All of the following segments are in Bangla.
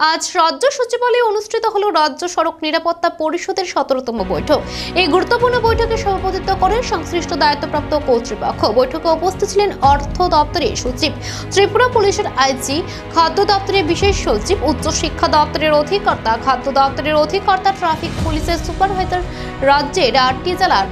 আজ রাজ্য সচিবালয়ে অনুষ্ঠিত হলো রাজ্য সড়ক নিরাপত্তা পরিষদের সতেরোতম বৈঠক। এই গুরুত্বপূর্ণ বৈঠকে সভাপতিত্ব করেন সংশ্লিষ্ট দায়িত্বপ্রাপ্ত কর্তৃপক্ষ। বৈঠকে উপস্থিত ছিলেন অর্থ দপ্তরের সচিব, ত্রিপুরা পুলিশের আইজি, খাদ্য দপ্তরের বিশেষ সচিব, উচ্চ শিক্ষা দপ্তরের অধিকর্তা, খাদ্য দপ্তরের অধিকর্তা, ট্রাফিক পুলিশের সুপারভাইজার, রাজ্যের আটটি জেলার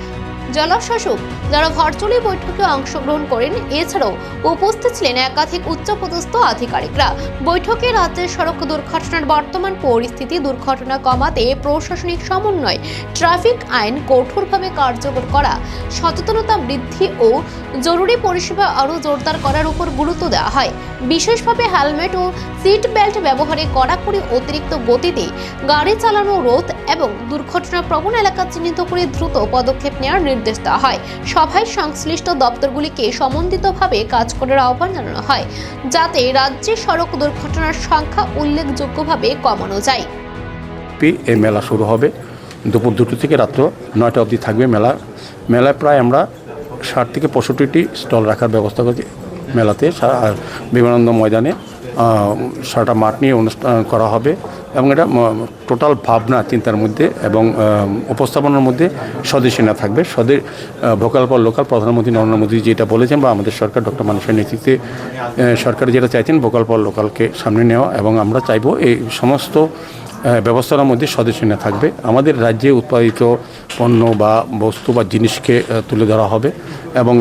জেলাশাসক যারা ভার্চুয়ালি বৈঠকে অংশগ্রহণ করেন, এছাড়াও উপস্থিত ছিলেন একাধিক উচ্চপদস্থ আধিকারিকরা। বৈঠকে রাজ্যের সড়ক দুর্ঘটনার বর্তমান পরিস্থিতি, দুর্ঘটনা কমাতে প্রশাসনিক সমন্বয়, ট্রাফিক আইন কঠোরভাবে কার্যকর করা, সচেতনতা বৃদ্ধি ও জরুরি পরিষেবা আরও জোরদার করার উপর গুরুত্ব দেওয়া হয়। বিশেষভাবে হেলমেট ও সিট বেল্ট ব্যবহারে কড়াকড়ি অতিরিক্ত গতিতে গাড়ি চালানো রোধ এবং দুর্ঘটনা প্রবণ এলাকা চিহ্নিত করে দ্রুত পদক্ষেপ নেওয়ার নির্দেশ দেওয়া হয়। সভায় সংশ্লিষ্ট দপ্তরগুলিকে সমন্বিতভাবে কাজ করার আহ্বান জানানো হয়, যাতে রাজ্যে সড়ক দুর্ঘটনার সংখ্যা উল্লেখযোগ্যভাবে কমানো যায়। এই মেলা শুরু হবে দুপুর দুটো থেকে রাত্র নয়টা অবধি থাকবে মেলা। মেলায় প্রায় আমরা ষাট থেকে পঁয়ষট্টিটি স্টল রাখার ব্যবস্থা করেছি মেলাতে বিবেকানন্দ ময়দানে। সারাটা মাঠ নিয়ে অনুষ্ঠান করা হবে এবং এটা টোটাল ভাবনা, চিন্তার মধ্যে এবং উপস্থাপনার মধ্যে স্বদেশী না থাকবে। স্বদে ভোকাল পর লোকাল প্রধানমন্ত্রী নরেন্দ্র মোদী যেটা বলেছেন বা আমাদের সরকার ডক্টর মানুষের নেতৃত্বে সরকার যেটা চাইছেন ভোকাল পর লোকালকে সামনে নেওয়া এবং আমরা চাইব এই সমস্ত ব্যবস্থার মধ্যে স্বদেশী না থাকবে। আমাদের রাজ্যে উৎপাদিত পণ্য বা বস্তু বা জিনিসকে তুলে ধরা হবে এবং